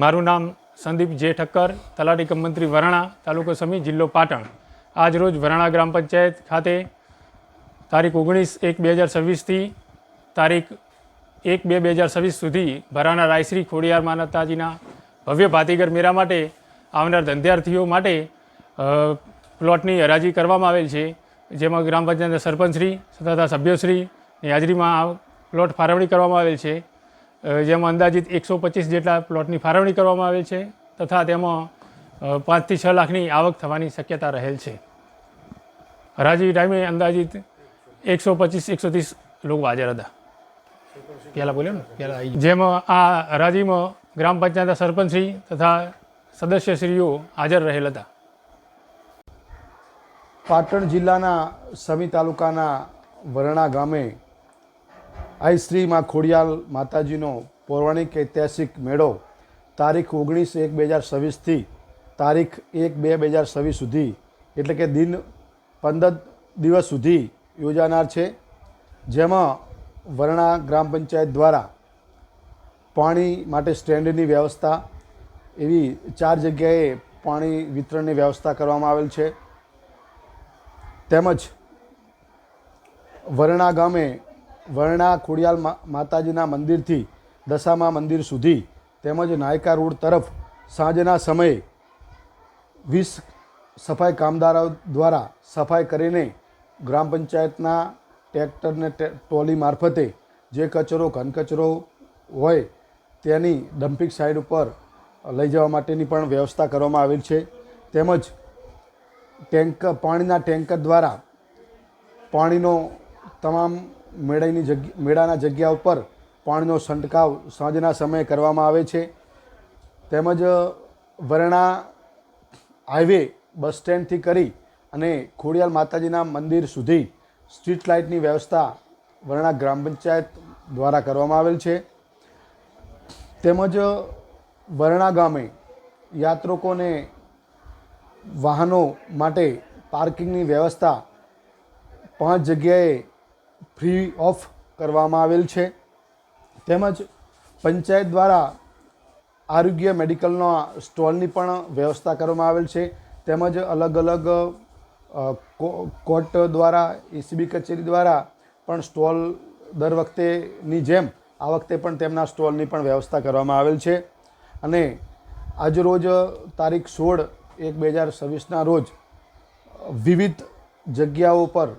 મારું નામ સંદીપ જે ઠક્કર તલાટી કમ મંત્રી વરાણા, તાલુકો સમી, જિલ્લો પાટણ. આજ રોજ વરાણા ગ્રામ પંચાયત ખાતે તારીખ ઓગણીસ એક બે હજાર છવ્વીસથી તારીખ એક બે બે હજાર છવ્વીસ સુધી ભરાના રાયશ્રી ખોડિયાર માનતાજીના ભવ્ય ભાતીગર મેળા માટે આવનાર ધંધાર્થીઓ માટે પ્લોટની હરાજી કરવામાં આવેલ છે. જેમાં ગ્રામ પંચાયતના સરપંચશ્રી તથા સભ્યશ્રીની હાજરીમાં પ્લોટ ફાળવણી કરવામાં આવેલ છે. જેમાં અંદાજિત એકસો પચીસ જેટલા પ્લોટની ફાળવણી કરવામાં આવેલ છે તથા તેમાં પાંચથી છ લાખની આવક થવાની શક્યતા રહેલ છે. હરાજી ટાઈમે અંદાજિત એકસો પચીસ, એકસો ત્રીસ લોકો હાજર હતા. પહેલાં બોલ્યો ને, પહેલાં જેમાં આ હરાજીમાં ગ્રામ પંચાયતના સરપંચશ્રી તથા સદસ્યશ્રીઓ હાજર રહેલ હતા. પાટણ જિલ્લાના સમી તાલુકાના વરણા ગામે આઈ શ્રી માં ખોડિયાલ માતાજીનો પૌરાણિક ઐતિહાસિક મેળો તારીખ ઓગણીસ એક બે હજાર છવ્વીસથી તારીખ એક બે બે હજાર છવ્વીસ સુધી, એટલે કે દિન પંદર દિવસ સુધી યોજાનાર છે. જેમાં વરણા ગ્રામ પંચાયત દ્વારા પાણી માટે સ્ટેન્ડની વ્યવસ્થા, એવી ચાર જગ્યાએ પાણી વિતરણની વ્યવસ્થા કરવામાં આવેલ છે. તેમજ વરણા ગામે વરણા ખોડિયાલ માતાજીના મંદિરથી દશામા મંદિર સુધી તેમજ નાયકા રોડ તરફ સાંજના સમયે વીસ સફાઈ કામદારો દ્વારા સફાઈ કરીને ગ્રામ પંચાયતના ટ્રેક્ટરને ટ્રોલી મારફતે જે કચરો ઘનકચરો હોય તેની ડમ્પિંગ સાઇડ ઉપર લઈ જવા માટેની પણ વ્યવસ્થા કરવામાં આવેલ છે. તેમજ ટેન્કર પાણીના ટેન્કર દ્વારા પાણીનો તમામ મેળાની જગ્યા મેળાના જગ્યા ઉપર પાણીનો છંટકાવ સાંજના સમયે કરવામાં આવે છે. તેમજ વરણા હાઈવે બસ સ્ટેન્ડથી કરી અને ખોડિયાલ માતાજીના મંદિર સુધી સ્ટ્રીટ લાઇટની વ્યવસ્થા વરણા ગ્રામ પંચાયત દ્વારા કરવામાં આવેલ છે. તેમજ વરણા ગામે યાત્રિકોને વાહનો માટે પાર્કિંગની વ્યવસ્થા પાંચ જગ્યાએ ફ્રી ઓફ કરવામાં આવેલ છે. તેમજ પંચાયત દ્વારા આરોગ્ય મેડિકલનો સ્ટોલની પણ વ્યવસ્થા કરવામાં આવેલ છે. તેમજ અલગ અલગ કોર્ટ દ્વારા એસીબી કચેરી દ્વારા પણ સ્ટોલ દર વખતેની જેમ આ વખતે પણ તેમના સ્ટોલની પણ વ્યવસ્થા કરવામાં આવેલ છે. અને આજરોજ તારીખ સોળ એક બે હજાર છવ્વીસના રોજ વિવિધ જગ્યાઓ પર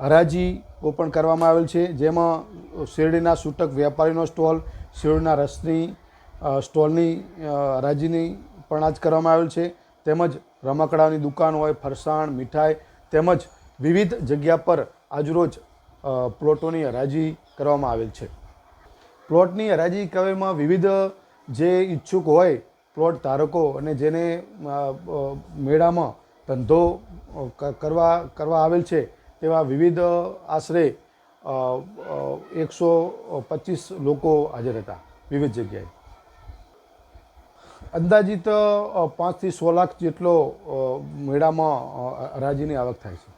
હરાજીઓ પણ કરવામાં આવેલ છે, જેમાં શેરડીના સૂટક વેપારીનો સ્ટોલ, શેરડીના રસની સ્ટોલની હરાજીની પણ આજ કરવામાં આવેલ છે. તેમજ રમકડાની દુકાન હોય, ફરસાણ, મીઠાઈ તેમજ વિવિધ જગ્યા પર આજરોજ પ્લોટોની હરાજી કરવામાં આવેલ છે. પ્લોટની હરાજી કવેમાં વિવિધ જે ઈચ્છુક હોય, પ્લોટ ધારકો અને જેને મેળામાં ધંધો કરવા કરવા આવેલ છે, તેવા વિવિધ આશરે એકસો પચીસ લોકો હાજર હતા, વિવિધ જગ્યાએ. અંદાજિત પાંચથી સો લાખ જેટલો મેળામાં હરાજીની આવક થાય છે.